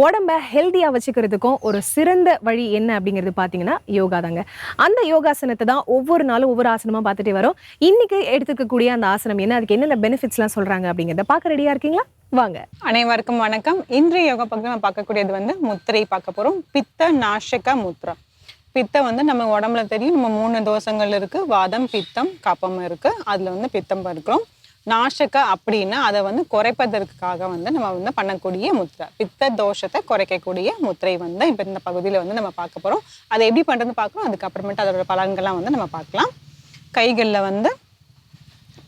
உடம்ப ஹெல்த்தியாக வச்சுக்கிறதுக்கும் ஒரு சிறந்த வழி என்ன அப்படிங்கிறது பார்த்தீங்கன்னா யோகா தாங்க. அந்த யோகாசனத்தை தான் ஒவ்வொரு நாளும் ஒவ்வொரு ஆசனமாக பார்த்துட்டே வரோம். இன்றைக்கி எடுத்துக்கக்கூடிய அந்த ஆசனம் என்ன? அதுக்கு என்னென்ன பெனிஃபிட்ஸ்லாம் சொல்கிறாங்க அப்படிங்கிறத பார்க்க ரெடியாக இருக்கீங்களா? வாங்க. அனைவருக்கும் வணக்கம். இன்றைய யோகா பக்கம் நம்ம பார்க்கக்கூடியது வந்து முத்திரை பார்க்க போகிறோம் பித்த நாஷக முத்ரா பித்தம் வந்து நம்ம உடம்புல தெரியும். நம்ம மூணு தோஷங்கள் இருக்குது வாதம் பித்தம் கப்பம் இருக்குது அதில் வந்து பித்தம் இருக்கிறோம் நாஷக அப்படின்னா அதை வந்து குறைப்பதற்காக வந்து நம்ம வந்து பண்ணக்கூடிய முத்திரை. பித்த தோஷத்தை குறைக்கக்கூடிய முத்திரை வந்து இப்போ இந்த பகுதியில் வந்து நம்ம பார்க்க போகிறோம் அதை எப்படி பண்ணுறதுன்னு பார்க்குறோம் அதுக்கப்புறமேட்டு அதோட பலன்கள்லாம் வந்து நம்ம பார்க்கலாம். கைகளில் வந்து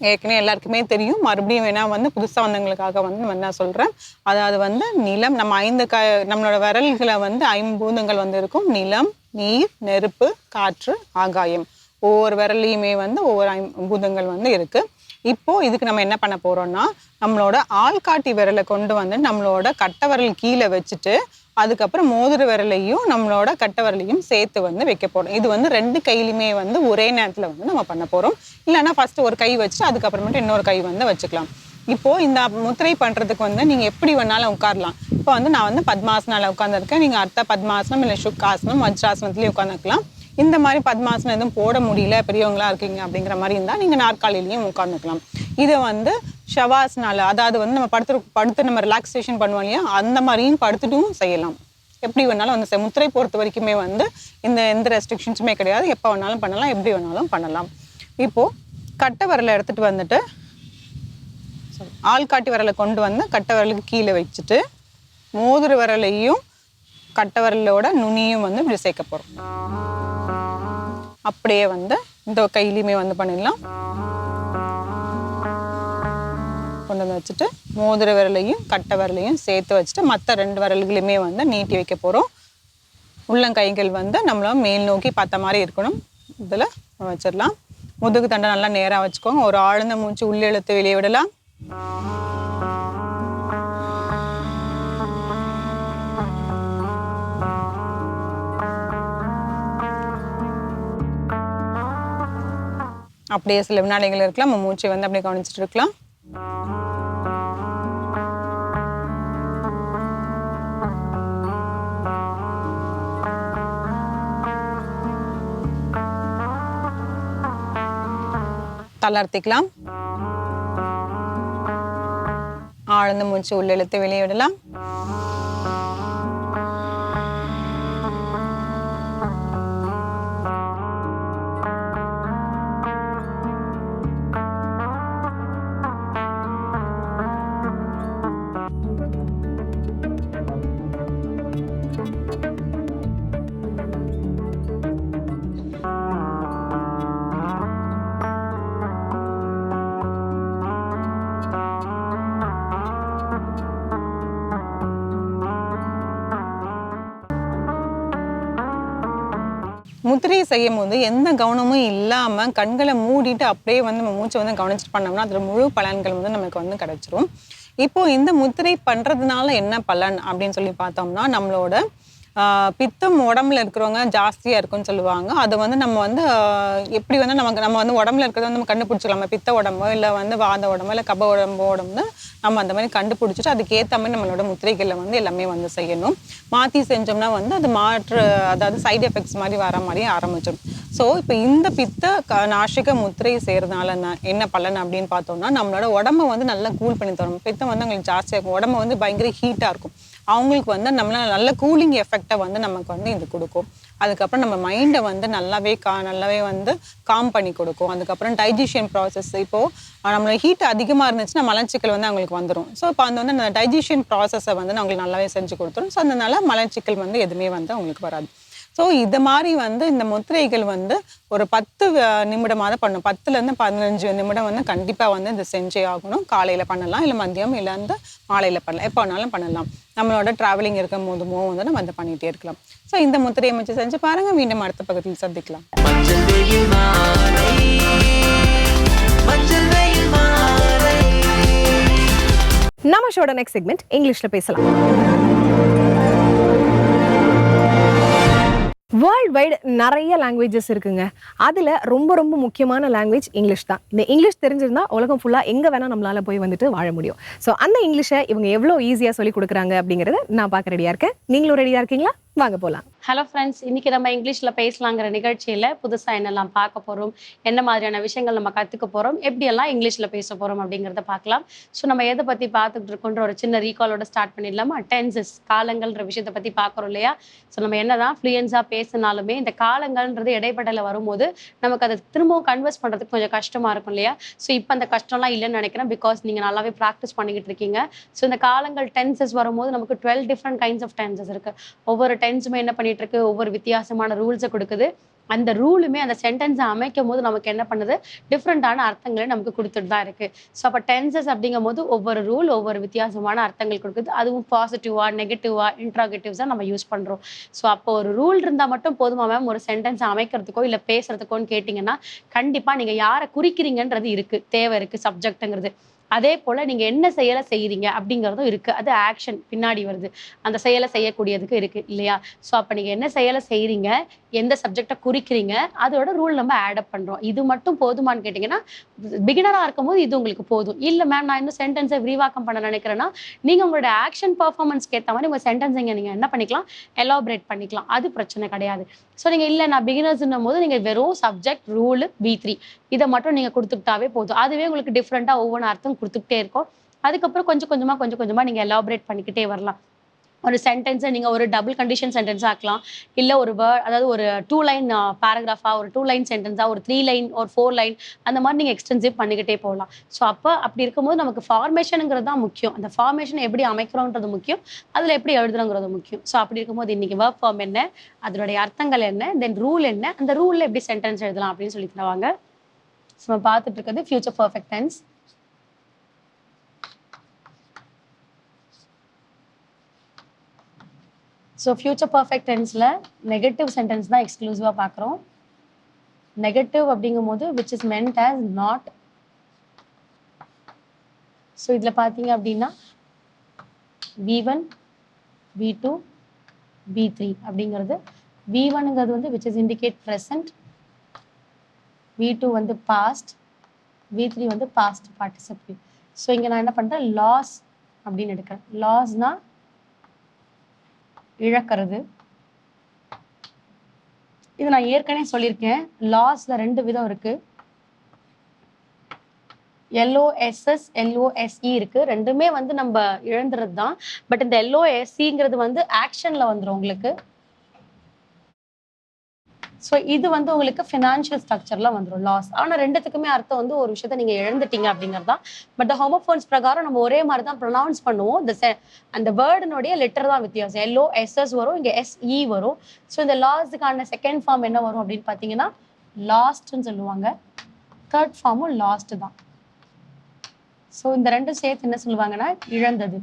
ஏற்கனவே எல்லாருக்குமே தெரியும். மறுபடியும் வேணால் வந்து புதுசாக வந்தவங்களுக்காக வந்து நம்ம என்ன சொல்கிறேன் அதாவது வந்து நிலம் நம்ம ஐந்து க நம்மளோட விரல்களை வந்து ஐம்பூதங்கள் வந்து இருக்கும். நிலம் நீர் நெருப்பு காற்று ஆகாயம். ஒவ்வொரு விரல்லையுமே வந்து ஒவ்வொரு ஐம்பூதங்கள் வந்து இருக்குது இப்போ இதுக்கு நம்ம என்ன பண்ண போறோம்னா நம்மளோட ஆள்காட்டி விரலை கொண்டு வந்து நம்மளோட கட்டை விரல் கீழே வச்சுட்டு அதுக்கப்புறம் மோதிர விரலையும் நம்மளோட கட்டை விரலையும் சேர்த்து வந்து வைக்க போறோம். இது வந்து ரெண்டு கையிலுமே வந்து ஒரே நேரத்துல வந்து நம்ம பண்ண போறோம். இல்லைன்னா ஃபர்ஸ்ட் ஒரு கை வச்சுட்டு அதுக்கப்புறமேட்டு இன்னொரு கை வந்து வச்சுக்கலாம். இப்போ இந்த முத்திரை பண்றதுக்கு வந்து நீங்க எப்படி வேணாலும் உட்காரலாம். இப்போ வந்து நான் வந்து பத்மாசனால உட்காந்துருக்கேன் நீங்க அர்த்த பத்மாசனம் இல்லை சுக்காசனம் வஜ்ராசனத்துலயும் உட்காந்துக்கலாம் இந்த மாதிரி பத்மாசனம் எதுவும் போட முடியல பெரியவங்களா இருக்கீங்க அப்படிங்கிற மாதிரி இருந்தால் நீங்கள் நாற்காலிலையும் உட்காந்துக்கலாம் இதை வந்து ஷவாஸ்னால அதாவது வந்து நம்ம படுத்து படுத்து நம்ம ரிலாக்ஸேஷன் பண்ணுவோம் இல்லையா? அந்த மாதிரியும் படுத்துட்டும் செய்யலாம். எப்படி வேணாலும் வந்து செ- முத்திரை பொறுத்த வரைக்குமே வந்து இந்த எந்த ரெஸ்ட்ரிக்ஷன்ஸுமே கிடையாது. எப்போ வேணாலும் பண்ணலாம் எப்படி வேணாலும் பண்ணலாம். இப்போது கட்டை விரலை எடுத்துகிட்டு வந்துட்டு ஆள்காட்டி விரலை கொண்டு வந்து கட்டை விரலுக்கு கீழே வச்சுட்டு மோதிர விரலையும் கட்டை விரலோட நுனியும் வந்து இப்படி சேர்க்க போகிறோம் அப்படியே வந்து இந்த கையிலையுமே வந்து பண்ணிடலாம். கொண்டு வந்து வச்சுட்டு மோதிர விரலையும் கட்டை விரலையும் சேர்த்து வச்சுட்டு மற்ற ரெண்டு விரல்களையுமே வந்து நீட்டி வைக்க போகிறோம் உள்ளங்கைகள் வந்து நம்மள மேல் நோக்கி பார்த்த மாதிரி இருக்கணும். இதில் வச்சிடலாம். முதுகு தண்டை நல்லா நேராக வச்சுக்கோங்க. ஒரு ஆழ்ந்த மூச்சு உள்ளே இழுத்து வெளியே விடலாம். அப்படியே சில வினாடிகள் இருக்கலாம். நம்ம மூச்சை வந்து அப்படியே கவனிச்சிட்டு இருக்கலாம். தளர்த்திக்கலாம். ஆழ்ந்த மூச்சு உள்ள இழுத்து முத்திரை செய்யும் போது எந்த கவனமும் இல்லாமல் கண்களை மூடிட்டு அப்படியே வந்து நம்ம மூச்சை வந்து கவனிச்சுட்டு பண்ணோம்னா அதில் முழு பலன்கள் வந்து நமக்கு வந்து கிடைச்சிரும். இப்போ இந்த முத்திரை பண்ணுறதுனால என்ன பலன் அப்படின்னு சொல்லி பார்த்தோம்னா நம்மளோட பித்தம் உடம்புல இருக்கிறவங்க ஜாஸ்தியாக இருக்குன்னு சொல்லுவாங்க. அது வந்து நம்ம வந்து எப்படி வந்து நமக்கு நம்ம வந்து உடம்புல இருக்கிறத வந்து நம்ம கண்டுபிடிச்சிக்கலாம் நம்ம பித்த உடம்போ இல்லை வந்து வாத உடம்போ இல்லை கப உடம்போ உடம்புன்னு நம்ம அந்த மாதிரி கண்டுபிடிச்சிட்டு அதுக்கேற்ற மாதிரி நம்மளோட முத்திரைகளை வந்து எல்லாமே வந்து செய்யணும். மாற்றி செஞ்சோம்னா வந்து அது மாற்று அதாவது சைடு எஃபெக்ட்ஸ் மாதிரி வர மாதிரி ஆரம்பிச்சிடும். ஸோ இப்போ இந்த பித்த க- நாஷிக முத்திரை செய்கிறதுனால என்ன பலன் அப்படின்னு பார்த்தோம்னா நம்மளோட உடம்ப வந்து நல்லா கூல் பண்ணி தரும். பித்தம் வந்து அவங்களுக்கு ஜாஸ்தியாக இருக்கும். உடம்பு வந்து பயங்கர ஹீட்டாக இருக்கும். அவங்களுக்கு வந்து நம்மள நல்ல கூலிங் எஃபெக்டை வந்து நமக்கு வந்து இது கொடுக்கும். அதுக்கப்புறம் நம்ம மைண்டை வந்து நல்லாவே கா நல்லாவே வந்து காம் பண்ணி கொடுக்கும். அதுக்கப்புறம் டைஜிஷியன் ப்ராசஸ் இப்போது நம்மளோட ஹீட் அதிகமாக இருந்துச்சுன்னா மலச்சிக்கல் வந்து அவங்களுக்கு வந்துடும் ஸோ இப்போ அந்த வந்து அந்த டைஜிஷியன் ப்ராசஸை வந்து அவங்களுக்கு நல்லாவே செஞ்சு கொடுத்துரும். ஸோ அதனால மலச்சிக்கல் வந்து எதுவுமே வந்து அவங்களுக்கு வராது. ஸோ இது மாதிரி வந்து இந்த முத்திரைகள் வந்து ஒரு பத்து அஹ், நிமிடமாவது பண்ணும். பத்துலேருந்து பதினஞ்சு நிமிடம் வந்து கண்டிப்பாக வந்து இது செஞ்சே ஆகணும். காலையில் பண்ணலாம். இல்லை மதியம் இல்லை வந்து மாலையில் பண்ணலாம். எப்போ வேணாலும் பண்ணலாம். நம்மளோட ட்ராவலிங் இருக்கும் போதுமோ வந்து நம்ம அதை பண்ணிகிட்டே இருக்கலாம். ஸோ இந்த முத்திரையை வச்சு செஞ்சு பாருங்கள் மீண்டும் அடுத்த பக்கத்தில் சந்திக்கலாம். நம்ம ஷோட நெக்ஸ்ட் செக்மெண்ட் இங்கிலீஷில் பேசலாம். வேர்ல்ட் வைடு நிறைய லாங்குவேஜஸ் இருக்குங்க. அதில் ரொம்ப ரொம்ப முக்கியமான லாங்குவேஜ் இங்கிலீஷ் தான். இந்த இங்கிலீஷ் தெரிஞ்சிருந்தால் உலகம் ஃபுல்லாக எங்கே வேணால் நம்மளால் போய் வந்துட்டு வாழ முடியும். ஸோ அந்த இங்கிலீஷை இவங்க எவ்வளோ ஈஸியாக சொல்லி கொடுக்குறாங்க அப்படிங்கிறத நான் பார்க்க ரெடியாக இருக்கேன். நீங்களும் ரெடியாக இருக்கீங்களா? வாங்க போகலாம் ஹலோ ஃப்ரெண்ட்ஸ் இன்னைக்கு நம்ம இங்கிலீஷ்ல பேசலாங்கிற நிகழ்ச்சியில புதுசா என்னெல்லாம் பார்க்க போறோம் என்ன மாதிரியான விஷயங்கள் நம்ம கத்துக்க போறோம் எப்படியெல்லாம் இங்கிலீஷ்ல பேச போறோம் அப்படிங்கிறத பார்க்கலாம். ஸோ நம்ம எதை பத்தி பார்த்துட்டு இருக்கோன்ற ஒரு சின்ன ரீகாலோட ஸ்டார்ட் பண்ணிடலாமா? டென்சஸ் காலங்கள்ன்ற விஷயத்தை பத்தி பார்க்குறோம் இல்லையா? ஸோ நம்ம என்னதான் ஃப்ளூயன்ஸா பேசினாலுமே இந்த காலங்கள்ன்றது இடைப்படல வரும்போது நமக்கு அதை திரும்பவும் கன்வெர்ஸ் பண்றதுக்கு கொஞ்சம் கஷ்டமா இருக்கும் இல்லையா? ஸோ இப்போ அந்த கஷ்டம்லாம் இல்லைன்னு நினைக்கிறேன் பிகாஸ் நீங்க நல்லாவே ப்ராக்டிஸ் பண்ணிக்கிட்டு இருக்கீங்க. ஸோ இந்த காலங்கள் டென்சஸ் வரும்போது நமக்கு twelve different kinds of tenses இருக்கு. ஒவ்வொரு டென்ஸுமே என்ன பண்ணிட்டு இருக்கு ஒவ்வொரு வித்தியாசமான ரூல்ஸை கொடுக்குது. அந்த ரூலுமே அந்த சென்டென்ஸை அமைக்கும் போது நமக்கு என்ன பண்ணுது? டிஃப்ரெண்டான அர்த்தங்களை நமக்கு கொடுத்துட்டு தான் இருக்கு. ஸோ அப்போ டென்சஸ் அப்படிங்கும் போது ஒவ்வொரு ரூல் ஒவ்வொரு வித்தியாசமான அர்த்தங்கள் கொடுக்குது. அதுவும் பாசிட்டிவா நெகட்டிவா இன்ட்ராகேட்டிவ்ஸாக நம்ம யூஸ் பண்ணுறோம் ஸோ அப்போ ஒரு ரூல் இருந்தால் மட்டும் போதுமா மேம் ஒரு சென்டென்ஸ் அமைக்கிறதுக்கோ இல்லை பேசுறதுக்கோன்னு கேட்டிங்கன்னா கண்டிப்பாக நீங்கள் யாரை குறிக்கிறீங்கன்றது இருக்கு. தேவை இருக்கு சப்ஜெக்ட்டுங்கிறது அதே போல் நீங்கள் என்ன செயலை செய்கிறீங்க அப்படிங்கிறதும் இருக்குது அது ஆக்ஷன் பின்னாடி வருது. அந்த செயலை செய்யக்கூடியதுக்கு இருக்கு இல்லையா? ஸோ அப்போ நீங்கள் என்ன செயலை செய்கிறீங்க எந்த சப்ஜெக்டை குறிக்கிறீங்க அதோட ரூல் நம்ம ஆடப் பண்ணுறோம் இது மட்டும் போதுமான்னு கேட்டிங்கன்னா பிகினரா இருக்கும்போது இது உங்களுக்கு போதும். இல்லை மேம் நான் இன்னும் சென்டென்ஸை விரிவாக்கம் பண்ண நினைக்கிறேன்னா நீங்கள் உங்களோட ஆக்ஷன் பர்ஃபார்மன்ஸ்க்கு ஏற்ற மாதிரி உங்கள் சென்டென்ஸ் நீங்கள் என்ன பண்ணிக்கலாம்? எலாபரேட் பண்ணிக்கலாம். அது பிரச்சனை கிடையாது. ஸோ நீங்கள் இல்லை நான் பிகினர்ஸ்ன்னும் போது நீங்கள் வெறும் சப்ஜெக்ட் ரூல் பி த்ரீ இதை மட்டும் நீங்கள் கொடுத்துக்கிட்டாவே போதும். அதுவே உங்களுக்கு டிஃப்ரெண்ட்டாக ஒவ்வொரு அர்த்தம் கொடுத்துக்கிட்டே இருக்கும். அதுக்கப்புறம் கொஞ்சம் கொஞ்சமாக கொஞ்சம் கொஞ்சமாக நீங்கள் எலாபரேட் பண்ணிக்கிட்டே வரலாம். ஒரு சென்டென்ஸை நீங்கள் ஒரு டபுள் கண்டிஷன் சென்டென்ஸ் ஆக்கலாம். இல்லை ஒரு வேர்ட் அதாவது ஒரு டூ லைன் பேராகிராஃபாக ஒரு டூ லைன் சென்டென்ஸாக ஒரு த்ரீ லைன் ஒரு ஃபோர் லைன் அந்த மாதிரி நீங்கள் எக்ஸ்டென்சிவ் பண்ணிக்கிட்டே போகலாம். ஸோ அப்போ அப்படி இருக்கும்போது நமக்கு ஃபார்மேஷனுங்கிறது தான் முக்கியம். அந்த ஃபார்மேஷன் எப்படி அமைக்கிறோன்றது முக்கியம். அதில் எப்படி எழுதுறோங்கிறது முக்கியம். ஸோ அப்படி இருக்கும்போது இன்றைக்கி வேர்க் ஃபார்ம் என்ன அதனுடைய அர்த்தங்கள் என்ன தென் ரூல் என்ன அந்த ரூலில் எப்படி சென்டென்ஸ் எழுதலாம் அப்படின்னு சொல்லி தருவாங்க. ஸோ நம்ம பார்த்துட்டு இருக்கிறது future perfect tense so future perfect டென்ஸில் negative sentence தான் எக்ஸ்க்ளூசிவாக பார்க்குறோம். நெகட்டிவ் அப்படிங்கும்போது which is meant as not so இதில் பார்த்தீங்க அப்படின்னா V one V two V three அப்படிங்கிறது. வி ஒனுங்கிறது வந்து which is indicate present V two வந்து பாஸ்ட் வி த்ரீ வந்து பாஸ்ட் பார்ட்டிசிபிள் ஸோ இங்கே நான் என்ன பண்ணுறேன் லாஸ் அப்படின்னு எடுக்கிறேன். லாஸ்னால் இழக்கிறது. இது நான் ஏற்கனவே சொல்லியிருக்கேன். லாஸ்ல ரெண்டு விதம் இருக்கு. எல்ஓஎஸ்எஸ் எல்ஓஎஸ்இ இருக்கு. ரெண்டுமே வந்து நம்ம இழந்துறது தான் பட் இந்த எல்ஓஎஸ்சிங்கிறது வந்து ஆக்ஷன்ல வந்துடும் உங்களுக்கு. ஸோ இது வந்து உங்களுக்கு ஃபினான்ஷியல் ஸ்ட்ரக்சர்ல வந்துடும் லாஸ் ஆனால் ரெண்டுத்துக்குமே அர்த்தம் வந்து ஒரு விஷயத்த நீங்க இழந்துட்டீங்க அப்படிங்கிறது தான். பட் ஹோமோஃபோன்ஸ் பிரகாரம் நம்ம ஒரே மாதிரி தான் ப்ரொனவுன்ஸ் பண்ணுவோம். இந்த அந்த வேர்டினுடைய லெட்டர் தான் வித்தியாசம். எல்ஓ எஸ்எஸ் வரும் இங்கே எஸ்இ வரும். ஸோ இந்த லாஸுக்கான செகண்ட் ஃபார்ம் என்ன வரும் அப்படின்னு பார்த்தீங்கன்னா லாஸ்ட்னு சொல்லுவாங்க. தேர்ட் ஃபார்மும் லாஸ்ட் தான். ஸோ இந்த ரெண்டும் சேர்த்து என்ன சொல்லுவாங்கன்னா இழந்தது.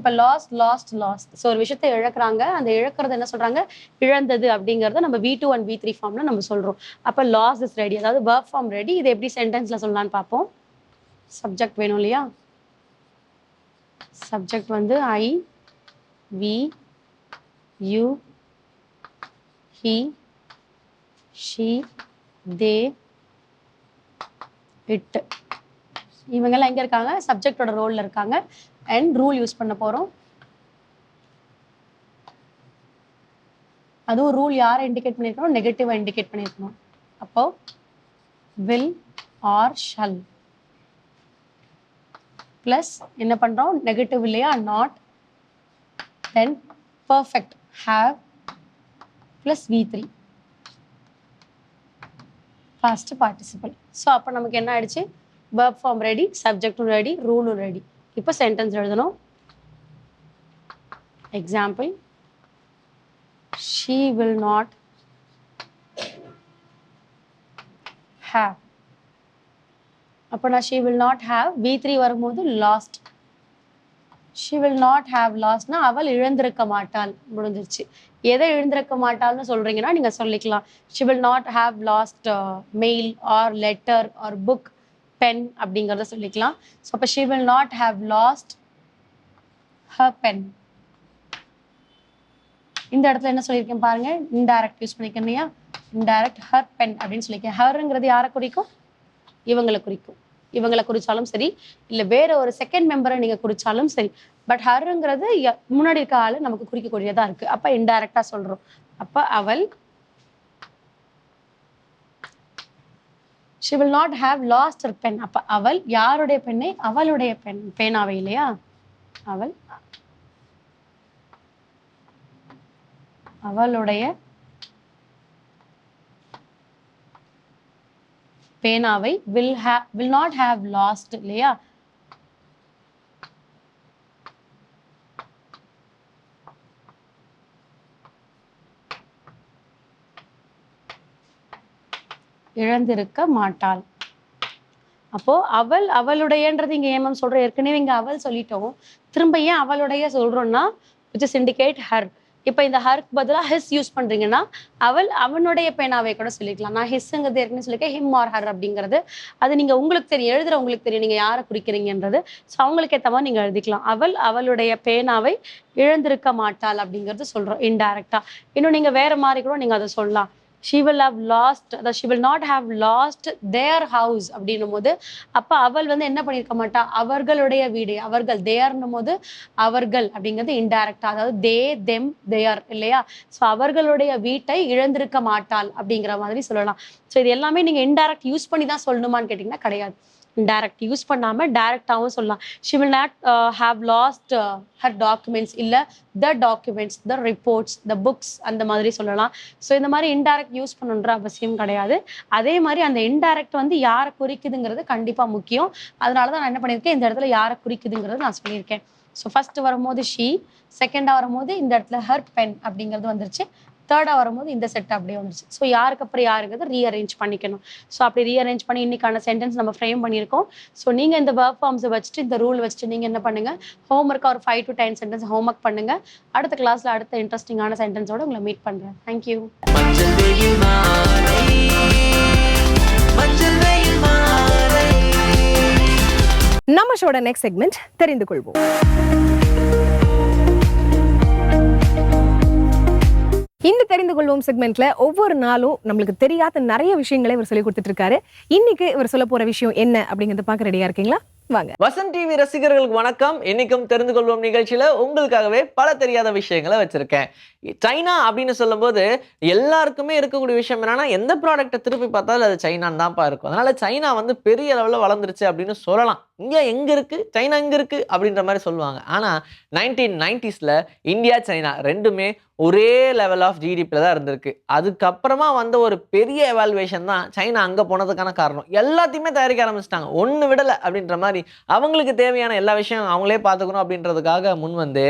இப்போ லாஸ்ட் லாஸ்ட் லாஸ்ட் ஸோ ஒரு விஷயத்தை இழக்கிறாங்க. அந்த இழக்கிறது என்ன சொல்றாங்க? இழந்தது அப்படிங்கறத நம்ம V two and V three ஃபார்ம்ல நம்ம சொல்றோம். அப்போ லாஸ் இஸ் ரெடி அதாவது வேர்க் ஃபார்ம் ரெடி இது எப்படி சென்டென்ஸ்ல சொல்லலாம்னு பார்ப்போம். சப்ஜெக்ட் வேணும் இல்லையா? சப்ஜெக்ட் வந்து I we you he she they it இவங்கெல்லாம் எங்க இருக்காங்க? சப்ஜெக்டோட ரோலில் இருக்காங்க. அண்ட் ரூல் யூஸ் பண்ண போறோம். அதுவும் ரூல் யாரை இண்டிகேட் பண்ணியிருக்கணும் நெகட்டிவா இண்டிகேட் பண்ணியிருக்கணும் அப்போ வில் ஆர் ஷல் ப்ளஸ் என்ன பண்றோம்? நெகட்டிவ் இல்லையா? Not then perfect have plus V three past participle so அப்போ நமக்கு என்ன ஆயிடுச்சு? Verb ஃபார்ம் ரெடி சப்ஜெக்டும் ரெடி ரூலும் ரெடி இப்போ சென்டென்ஸ் எழுதணும். Example she will not have அப்போ நான் she will not have V three வரும்போது lost she will not have லாஸ்ட்னா அவள் இழந்திருக்க மாட்டாள். முடிஞ்சிருச்சு. எதை இழந்திருக்க மாட்டாள்னு சொல்றீங்கன்னா நீங்க சொல்லிக்கலாம். She will not have lost mail or letter or book pen அப்படிங்கிறத சொல்லிக்கலாம். ஸோ அப்போ she will not have lost her pen இந்த இடத்துல என்ன சொல்லியிருக்கேன் பாருங்க. இன்டைரக்ட் யூஸ் பண்ணிக்கணும் இல்லையா? இன்டைரக்ட் ஹர் பென் அப்படின்னு சொல்லியிருக்கேன் ஹர்ங்கிறது யாரை குறிக்கும்? இவங்களை குறிக்கும். இவங்களை குறிச்சாலும் சரி இல்லை வேற ஒரு செகண்ட் மெம்பரை நீங்க குறிச்சாலும் சரி. பட் ஹர்ங்கிறது முன்னாடி இருக்க ஆளு நமக்கு குறிக்கக்கூடியதா இருக்கு. அப்ப இன்டைரக்டாக சொல்றோம். அப்ப அவள் she will not have lost her pen அப்ப அவள் யாருடைய பெண்ணை? அவளுடைய பெண் பேனாவை இல்லையா? அவள் அவளுடைய பேனாவை will have will not have lost இல்லையா? இழந்திருக்க மாட்டாள். அப்போ அவள் அவளுடையன்றது இங்க ஏமம் சொல்றோம் ஏற்கனவே இங்க அவள் சொல்லிட்டோம். திரும்ப ஏன் அவளுடைய சொல்றோம்னா விச் இஸ் இண்டிகேட் ஹர் இப்போ இந்த ஹர்க்கு பதிலா ஹிஸ் யூஸ் பண்றீங்கன்னா அவள் அவனுடைய பேனாவை கூட சொல்லிக்கலாம். நான் ஹிஸ்ங்கிறது ஏற்கனவே சொல்லியிருக்கேன் ஹிம் ஆர் ஹர் அப்படிங்கிறது. அது நீங்க உங்களுக்கு தெரியும். எழுதுற உங்களுக்கு தெரியும். நீங்க யாரை குறிக்கிறீங்கன்றது. ஸோ அவங்களுக்கு ஏற்ற மாதிரி நீங்க எழுதிக்கலாம். அவள் அவளுடைய பேனாவை இழந்திருக்க மாட்டாள் அப்படிங்கிறது சொல்றோம் இன்டைரக்டா இன்னும் நீங்க வேற மாதிரி கூட நீங்க அதை சொல்லலாம். ஷி வில் ஹவ் லாஸ்ட் அதாவது she will not have lost their house அப்படின்னும் போது அப்ப அவள் வந்து என்ன பண்ணியிருக்க மாட்டா? அவர்களுடைய வீடு அவர்கள் தேர்னும் போது அவர்கள் அப்படிங்கிறது இன்டைரக்டா அதாவது தே தெம் தேர் இல்லையா? ஸோ அவர்களுடைய வீட்டை இழந்திருக்க மாட்டாள் அப்படிங்கிற மாதிரி சொல்லலாம். ஸோ இது எல்லாமே நீங்க இன்டைரக்ட் யூஸ் பண்ணி தான் சொல்லணுமான்னு கேட்டிங்கன்னா கிடையாது. டைரக்ட் யூஸ் பண்ணாம டைரக்டாகவும் சொல்லலாம். She will not have lost her documents இல்லை the documents the reports the books அந்த மாதிரி சொல்லலாம். ஸோ இந்த மாதிரி இன்டைரக்ட் யூஸ் பண்ணுன்ற அவசியம் கிடையாது. அதே மாதிரி அந்த இன்டைரக்ட் வந்து யாரை குறிக்குதுங்கிறது கண்டிப்பாக முக்கியம். அதனால தான் நான் என்ன பண்ணியிருக்கேன் இந்த இடத்துல யாரை குறிக்குதுங்கிறது நான் சொல்லியிருக்கேன். ஸோ ஃபஸ்ட்டு வரும்போது ஷீ செகண்டாக வரும்போது இந்த இடத்துல ஹர் பென் அப்படிங்கிறது வந்துருச்சு. தேர்டாக வரும்போது இந்த செட் அப்படியே வந்துருச்சு ஸோ யாருக்கு அப்புறம் யாருங்கிறது ரீஅரேஞ்ச் பண்ணிக்கணும். ஸோ அப்படி ரீஅரேஞ்ச் பண்ணி இன்னைக்கான சென்டென்ஸ் நம்ம ஃப்ரேம் பண்ணியிருக்கோம். ஸோ நீங்கள் இந்த ஒர்க் ஃபார்ம்ஸை வச்சுட்டு இந்த ரூல் வச்சுட்டு நீங்கள் என்ன பண்ணுங்க? ஹோம்ஒர்க்காக ஒரு five to ten sentence homework பண்ணுங்க. அடுத்த கிளாஸில் அடுத்த இன்ட்ரெஸ்டிங்கான சென்டென்ஸோட உங்களை மீட் பண்ணுறேன் தேங்க்யூ நம்ம ஷோட நெக்ஸ்ட் செக்மெண்ட் தெரிந்து கொள்வோம். இந்த தெரிந்து கொள்வோம் செக்மெண்ட்ல ஒவ்வொரு நாளும் நம்மளுக்கு தெரியாத நிறைய விஷயங்களை இவர் சொல்லி கொடுத்துட்டு இருக்காரு இன்னைக்கு இவர் சொல்ல போற விஷயம் என்ன அப்படிங்கறத பார்க்க ரெடியா இருக்கீங்களா? வாங்க. வசன் டிவி ரசிகர்களுக்கு வணக்கம். இன்னைக்கும் தெரிந்து கொள்வோம் நிகழ்ச்சியில உங்களுக்காகவே பல தெரியாத விஷயங்களை வச்சிருக்கேன். சைனா அப்படின்னு சொல்லும்போது எல்லாருக்குமே இருக்கக்கூடிய விஷயம் என்னன்னா எந்த ப்ராடக்ட்டை திருப்பி பார்த்தாலும் அது சைனான்னு தான்ப்பா இருக்கும். அதனால சைனா வந்து பெரிய அளவில் வளர்ந்துருச்சு அப்படின்னு சொல்லலாம். இந்தியா எங்க இருக்கு? சைனா எங்க இருக்கு? அப்படின்ற மாதிரி சொல்லுவாங்க. ஆனா நைன்டீன் நைன்டிஸ்ல இந்தியா சைனா ரெண்டுமே ஒரே லெவல் ஆஃப் ஜிடிபியில் தான் இருந்திருக்கு. அதுக்கப்புறமா வந்த ஒரு பெரிய எவால்வேஷன் தான் சைனா அங்கே போனதுக்கான காரணம். எல்லாத்தையுமே தயாரிக்க ஆரம்பிச்சிட்டாங்க. ஒன்று விடலை அப்படின்ற மாதிரி அவங்களுக்கு தேவையான எல்லா விஷயம் அவங்களே பார்த்துக்கணும் அப்படின்றதுக்காக முன் வந்து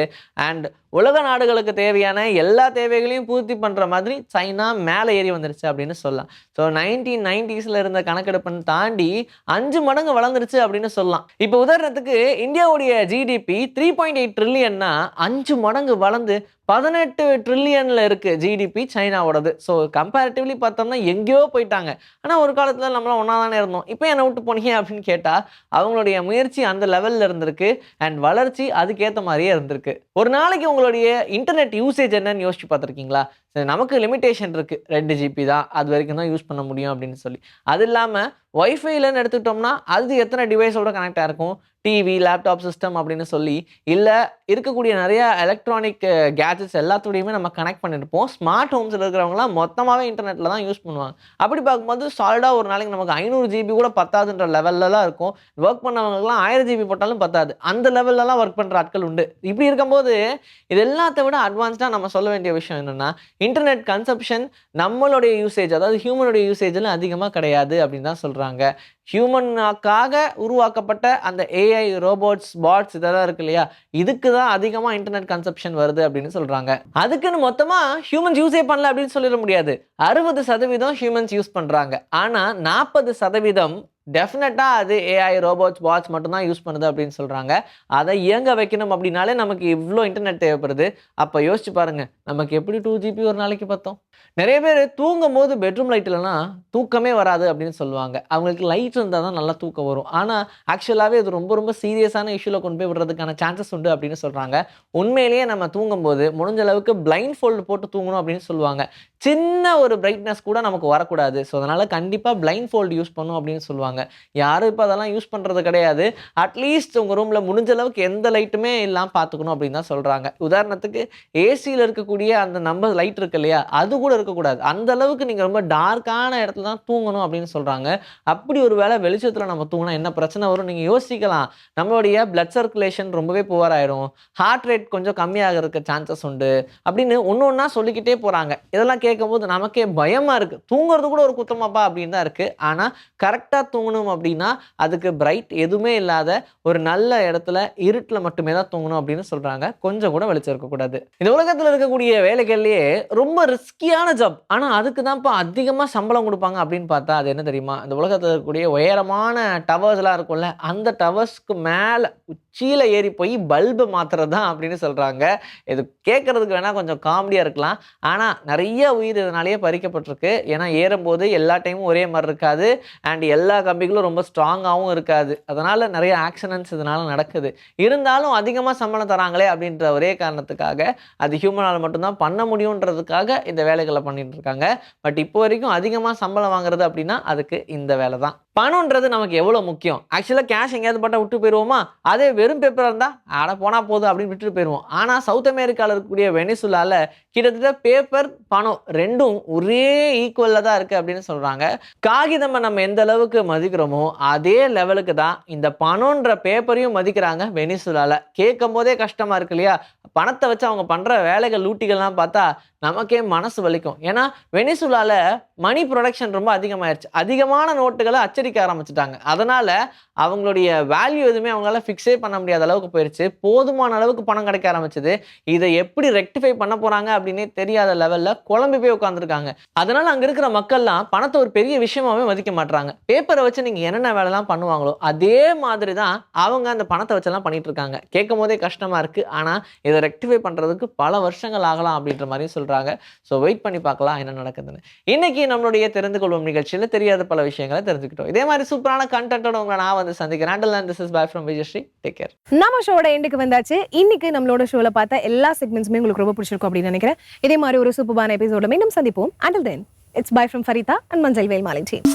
அண்ட் உலக நாடுகளுக்கு தேவையான எல்லா தேவைகளையும் பூர்த்தி பண்ணுற மாதிரி சைனா மேலே ஏறி வந்துருச்சு அப்படின்னு சொல்லலாம். ஸோ நைன்டீன் நைன்டிஸில் இருந்த கணக்கெடுப்புன்னு தாண்டி அஞ்சு மடங்கு வளர்ந்துருச்சு அப்படின்னு சொல்லலாம். இப்போ உதாரணத்துக்கு இந்தியாவுடைய ஜிடிபி த்ரீ பாயிண்ட் எயிட் ட்ரில்லியன்னா அஞ்சு மடங்கு வளர்ந்து பதினெட்டு ட்ரில்லியனில் இருக்குது ஜிடிபி சைனாவோடது. ஸோ கம்பேரிட்டிவ்லி பார்த்தோம்னா எங்கேயோ போயிட்டாங்க. ஆனால் ஒரு காலத்தில் நம்மளாம் ஒன்றா தானே இருந்தோம். இப்போ என்னை விட்டு போனீங்க அப்படின்னு கேட்டால் அவங்களுடைய முயற்சி அந்த லெவலில் இருந்திருக்கு அண்ட் வளர்ச்சி அதுக்கேற்ற மாதிரியே இருந்திருக்கு. ஒரு நாளைக்கு உங்களுடைய இன்டர்நெட் யூசேஜ் என்னன்னு யோசிச்சு பார்த்துருக்கீங்களா? சரி நமக்கு லிமிட்டேஷன் இருக்குது ரெண்டு ஜிபி தான். அது வரைக்கும் தான் யூஸ் பண்ண முடியும் அப்படின்னு சொல்லி. அது இல்லாமல் ஒய்ஃபைலன்னு எடுத்துக்கிட்டோம்னா அது எத்தனை டிவைஸோட கனெக்டாக இருக்கும்? டிவி லேப்டாப் சிஸ்டம் அப்படின்னு சொல்லி இல்லை இருக்கக்கூடிய நிறைய எலக்ட்ரானிக் கேஜெட்ஸ் எல்லாத்தோடையுமே நம்ம கனெக்ட் பண்ணியிருப்போம் ஸ்மார்ட் ஹோம்ஸில் இருக்கிறவங்களாம் மொத்தமாகவே இன்டர்நெட்டில் தான் யூஸ் பண்ணுவாங்க. அப்படி பார்க்கும்போது சாலிடாக ஒரு நாளைக்கு நமக்கு ஐநூறு ஜிபி கூட பத்தாதுன்ற லெவல்லலாம் இருக்கும். ஒர்க் பண்ணவங்களுக்குலாம் ஆயிரம் ஜிபி போட்டாலும் பத்தாது. அந்த லெவல்லலாம் ஒர்க் பண்ணுற ஆட்கள் உண்டு. இப்படி இருக்கும்போது இது எல்லாத்த விட அட்வான்ஸ்டாக நம்ம சொல்ல வேண்டிய விஷயம் என்னென்னா இன்டர்நெட் கன்சப்ஷன் நம்மளுடைய யூசேஜ் அதாவது ஹியூமனுடைய யூசேஜில் அதிகமாக கிடையாது அப்படின்னு தான் சொல்கிறாங்க ஹியூமனுக்காக உருவாக்கப்பட்ட அந்த ஏஐ ரோபோட்ஸ் பாட்ஸ் இதெல்லாம் இருக்கு இல்லையா? இதுக்கு தான் அதிகமாக இன்டர்நெட் கன்சப்ஷன் வருது அப்படின்னு சொல்கிறாங்க அதுக்குன்னு மொத்தமாக ஹியூமன்ஸ் யூஸே பண்ணல அப்படின்னு சொல்லிட முடியாது. அறுபது சதவீதம் ஹியூமன்ஸ் யூஸ் பண்ணுறாங்க ஆனால் நாற்பது சதவீதம் டெஃபினட்டாக அது ஏஐ ரோபோட்ஸ் பாட்ஸ் மட்டும்தான் யூஸ் பண்ணுது அப்படின்னு சொல்கிறாங்க அதை இயங்க வைக்கணும் அப்படின்னாலே நமக்கு இவ்வளோ இன்டர்நெட் தேவைப்படுது. அப்போ யோசிச்சு பாருங்கள் நமக்கு எப்படி டூ ஜிபி ஒரு நாளைக்கு பார்த்தோம் நிறைய பேர் தூங்கும் போது பெட்ரூம் லைட் இல்லைன்னா தூக்கமே வராது அப்படின்னு சொல்லுவாங்க. அவங்களுக்கு லைட் இருந்தால் தான் நல்லா தூக்கம் வரும். ஆனால் ஆக்சுவலாகவே இது ரொம்ப ரொம்ப சீரியஸான இஷ்யூவில் கொண்டு போய் விடுறதுக்கான சான்சஸ் உண்டு அப்படின்னு சொல்கிறாங்க உண்மையிலேயே நம்ம தூங்கும்போது முடிஞ்ச அளவுக்கு பிளைண்ட் ஃபோல்டு போட்டு தூங்கணும் அப்படின்னு சொல்லுவாங்க. சின்ன ஒரு பிரைட்னஸ் கூட நமக்கு வரக்கூடாது. ஸோ அதனால் கண்டிப்பாக பிளைண்ட் ஃபோல்டு யூஸ் பண்ணும் அப்படின்னு சொல்லுவாங்க. யாரும் இப்போ அதெல்லாம் யூஸ் பண்ணுறது கிடையாது. அட்லீஸ்ட் உங்கள் ரூமில் முடிஞ்ச அளவுக்கு எந்த லைட்டுமே இல்லாமல் பார்த்துக்கணும் அப்படின்னு தான் சொல்கிறாங்க உதாரணத்துக்கு ஏசியில் இருக்கக்கூடிய அந்த நம்பர் லைட் இருக்கு இல்லையா? அது கூட இருக்கக்கூடாது. அந்த அளவுக்கு நீங்கள் ரொம்ப டார்க்கான இடத்துல தான் தூங்கணும் அப்படின்னு சொல்கிறாங்க அப்படி ஒரு வேளை வெளிச்சத்தில் நம்ம தூங்கினா என்ன பிரச்சனை வரும்? நீங்கள் யோசிக்கலாம். நம்மளுடைய பிளட் சர்க்குலேஷன் ரொம்பவே புவர் ஆயிடும். ஹார்ட் ரேட் கொஞ்சம் கம்மியாகிறதுக்கு சான்சஸ் உண்டு அப்படின்னு ஒன்று ஒன்றா சொல்லிக்கிட்டே போகிறாங்க இதெல்லாம் கேட்கும்போது நமக்கே பயமாக இருக்குது தூங்குறது கூட ஒரு குத்தமாப்பா அப்படின்னு தான் இருக்குது ஆனால் கரெக்டாக தூங்கணும் அப்படின்னா அதுக்கு பிரைட் எதுவுமே இல்லாத ஒரு நல்ல இடத்துல இருட்டில் மட்டுமே தான் தூங்கணும் அப்படின்னு சொல்கிறாங்க கொஞ்சம் கூட வெளிச்சம் இருக்கக்கூடாது இந்த உலகத்தில் இருக்கக்கூடிய வேலைகள்லேயே ரொம்ப ரிஸ்கியான ஜாப் ஆனால் அதுக்கு தான்ப்பா அதிகமாக சம்பளம் கொடுப்பாங்க அப்படின்னு பார்த்தா அது என்ன தெரியுமா? இந்த உலகத்தில் இருக்கக்கூடிய உயரமான டவர்ஸ்லாம் இருக்கும்ல அந்த டவர்ஸ்க்கு மேலே உச்சியில் ஏறி போய் பல்பு மாத்துறது தான் அப்படின்னு சொல்கிறாங்க இது கேட்குறதுக்கு வேணால் கொஞ்சம் காமெடியாக இருக்கலாம். ஆனால் நிறைய உயிர் இதனாலேயே பறிக்கப்பட்டிருக்கு. ஏன்னா ஏறும்போது எல்லா டைமும் ஒரே மாதிரி இருக்காது. அண்ட் எல்லா கம்பிகளும் ரொம்ப ஸ்ட்ராங்காகவும் இருக்காது. அதனால் நிறைய ஆக்சிடென்ட்ஸ் இதனால் நடக்குது. இருந்தாலும் அதிகமாக சம்பளம் தராங்களே அப்படின்ற ஒரே காரணத்துக்காக அது ஹியூமனால் மட்டும்தான் பண்ண முடியுன்றதுக்காக இந்த வேலைகளை பண்ணிகிட்டு இருக்காங்க. பட் இப்போ வரைக்கும் அதிகமாக சம்பளம் வாங்குறது அப்படின்னா அதுக்கு இந்த வேலை தான் பணம்ன்றது நமக்கு எவ்வளோ முக்கியம்? ஆக்சுவலாக கேஷ் எங்கேயாவது பட்டா விட்டு போயிடுவோமா அதே வெறும் பேப்பராக இருந்தால் ஆட போனால் போதும் அப்படின்னு விட்டுட்டு போயிடுவோம் ஆனால் சவுத் அமெரிக்காவில் இருக்கக்கூடிய வெனிசுலாவில் கிட்டத்தட்ட பேப்பர் பணம் ரெண்டும் ஒரே ஈக்குவலில் தான் இருக்குது அப்படின்னு சொல்கிறாங்க காகிதமை நம்ம எந்த அளவுக்கு மதிக்கிறோமோ அதே லெவலுக்கு தான் இந்த பணம்ன்ற பேப்பரையும் மதிக்கிறாங்க வெனிசுலாவில் கேட்கும் போதே கஷ்டமாக இருக்கு இல்லையா? பணத்தை வச்சு அவங்க பண்ணுற வேலைகள் லூட்டிகள்லாம் பார்த்தா நமக்கே மனசு வலிக்கும். ஏன்னா வெனிசுலாவில் மணி ப்ரொடக்ஷன் ரொம்ப அதிகமாயிருச்சு. அதிகமான நோட்டுகளை அச்சடிக்க ஆரம்பிச்சிட்டாங்க. அதனால அவங்களுடைய வேல்யூ எதுவுமே அவங்களால ஃபிக்ஸே பண்ண முடியாத அளவுக்கு போயிருச்சு. போதுமான அளவுக்கு பணம் கிடைக்க ஆரம்பிச்சது. இதை எப்படி ரெக்டிஃபை பண்ண போறாங்க அப்படின்னே தெரியாத லெவல்ல குழம்பு போய் உட்காந்துருக்காங்க அதனால அங்க இருக்கிற மக்கள்லாம் பணத்தை ஒரு பெரிய விஷயமாவே மதிக்க மாட்டாங்க பேப்பரை வச்சு நீங்க என்னென்ன வேலைலாம் பண்ணுவாங்களோ அதே மாதிரி தான் அவங்க அந்த பணத்தை வச்செல்லாம் பண்ணிட்டு இருக்காங்க. கேட்கும் போதே கஷ்டமா இருக்கு. ஆனா இதை ரெக்டிஃபை பண்றதுக்கு பல வருஷங்கள் ஆகலாம் அப்படின்ற மாதிரி சொல்றாங்க. ஸோ வெயிட் பண்ணி பார்க்கலாம் என்ன நடக்குதுன்னு. இன்னைக்கு நம்மளுடைய தெரிந்து கொள்வோம் நிகழ்ச்சியில் தெரியாத பல விஷயங்களை தெரிஞ்சுக்கிட்டோம். இதே மாதிரி சூப்பரான கண்டென்ட்டோட உங்களை நான் வந்து சந்திக்கிறேன். And this is bye from Vijayashree take care நம்ம ஷோட எண்டுக்கு வந்தாச்சு. இன்னைக்கு நம்மளோட ஷோல பார்த்த எல்லா செக்மெண்ட்ஸுமே உங்களுக்கு ரொம்ப பிடிச்சிருக்கும் அப்படின்னு நினைக்கிறேன். இதே மாதிரி ஒரு சூப்பரான எபிசோட மீண்டும் சந்திப்போம். Until then it's bye from Farida and மஞ்சள் வேல் மாலை டீம்